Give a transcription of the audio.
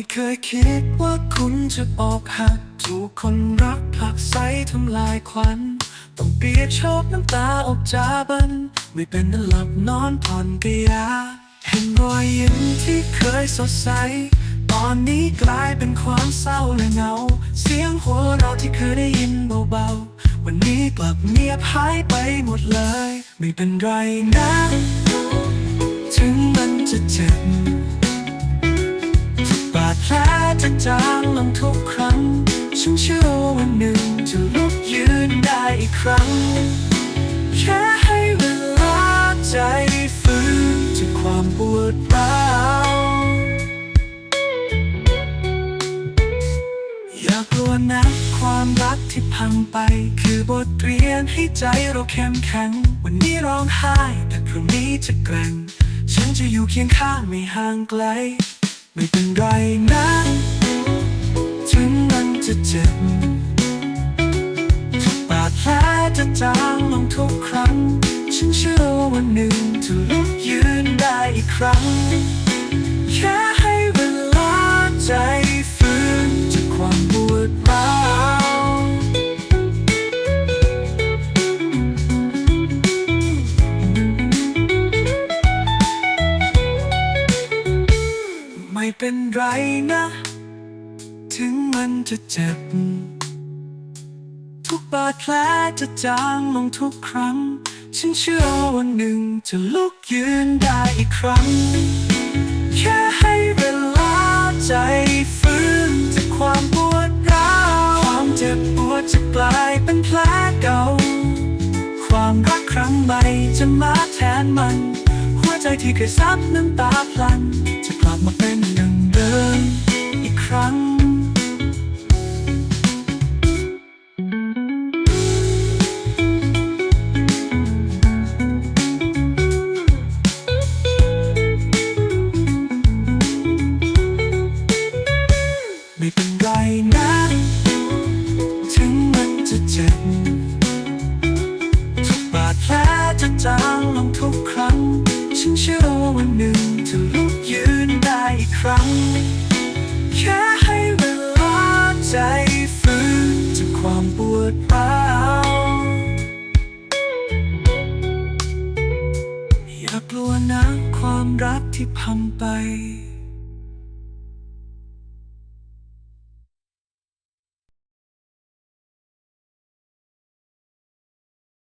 ไม่เคยคิดว่าคุณจะอกหักถูกคนรักผลักไสทำลายควันต้องเปียกโชกน้ำตาอกจาบัน ไม่เป็นนั้นหลับนอนผ่อนกยเห็นรอยยิ้มที่เคยสดใส ตอนนี้กลายเป็นความเศร้าและเหงา เสียงหัวเราะที่เคยได้ยินเบาๆ วันนี้กลับเงียบหายไปหมดเลย ไม่เป็นไรนะ ถึงมันจะเจ็บ จางลงทุกครั้ง ฉันเชื่อว่าวันหนึ่งจะลุกยืนได้อีกครั้ง แค่ให้เวลาใจฟื้นจากความปวดร้าวอย่ากลัวนะความรักที่พังไป คือบทเรียนให้ใจเราเข้มแข็ง วันนี้ร้องไห้ แต่พรุ่งนี้จะแกร่ง ฉันจะอยู่เคียงข้างไม่ห่างไกล ไม่เป็นไรนะ จะเจ็บบาดแผลจะจางลงทุกครั้ง ฉันเชื่อว่าวันหนึ่งจะลุกยืนได้อีกครั้ง แค่ให้เวลาใจฟื้นจากความปวดร้าวไม่เป็นไรนะ มันจะเจ็บ ทุกบาดแผลจะจางลงทุกครั้ง ฉันเชื่อวันหนึ่งจะลุกยืนได้อีกครั้ง แค่ให้เวลาใจฟื้นจากความปวดร้าวความเจ็บปวดจะกลายเป็นแผลเก่า ความรักครั้งใหม่จะมาแทนมัน หัวใจที่เคยซับน้ำตาพลัน จะกลับมาเป็นดังเดิม รัก ถึงมันจะเจ็บ ทุกบาดแผลจะจางลงทุกครั้ง ฉันเชื่อว่าวันหนึ่งจะลุกยืนได้อีกครั้ง แค่ให้เวลาใจฟื้นจากความปวดร้าวอย่ากลัวนะความรักที่พังไป